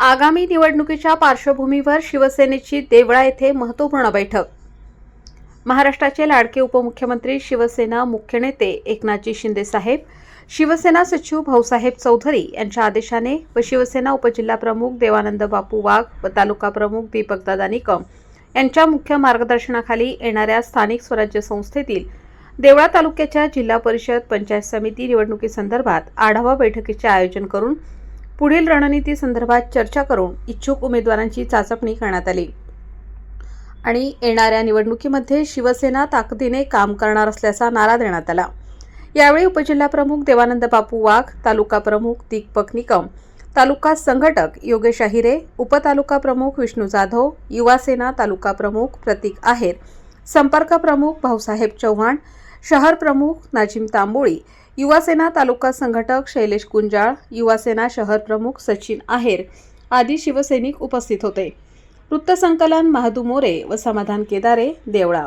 आगामी निवडणुकीच्या पार्श्वभूमीवर शिवसेनेची देवळा येथे महत्त्वपूर्ण बैठक. महाराष्ट्राचे लाडके उपमुख्यमंत्री शिवसेना मुख्य नेते एकनाथजी शिंदेसाहेब शिवसेना सचिव भाऊसाहेब चौधरी यांच्या आदेशाने व शिवसेना उपजिल्हाप्रमुख देवानंद बापू वाघ व तालुका प्रमुख दीपकदादा निकम यांच्या मुख्य मार्गदर्शनाखाली येणाऱ्या स्थानिक स्वराज्य संस्थेतील देवळा तालुक्याच्या जिल्हा परिषद पंचायत समिती निवडणुकीसंदर्भात आढावा बैठकीचे आयोजन करून पुढील रणनीती संदर्भात चर्चा करून इच्छुक उमेदवारांची चाचपणी करण्यात आली. आणि येणाऱ्या निवडणुकीमध्ये शिवसेना ताकदीने काम करणार असल्याचा नारा देण्यात आला. यावेळी उपजिल्हाप्रमुख देवानंद बापू वाघ तालुका प्रमुख दीपक निकम तालुका संघटक योगेश अहिरे उपतालुका प्रमुख विष्णू जाधव युवासेना तालुका प्रमुख प्रतीक आहेर संपर्क प्रमुख भाऊसाहेब चव्हाण शहर प्रमुख नाजिम तांबोळी युवासेना तालुका संघटक शैलेश कुंजाळ युवासेना शहर प्रमुख सचिन आहेर आदी शिवसैनिक उपस्थित होते. वृत्तसंकलन महादू मोरे व समाधान केदारे देवळा.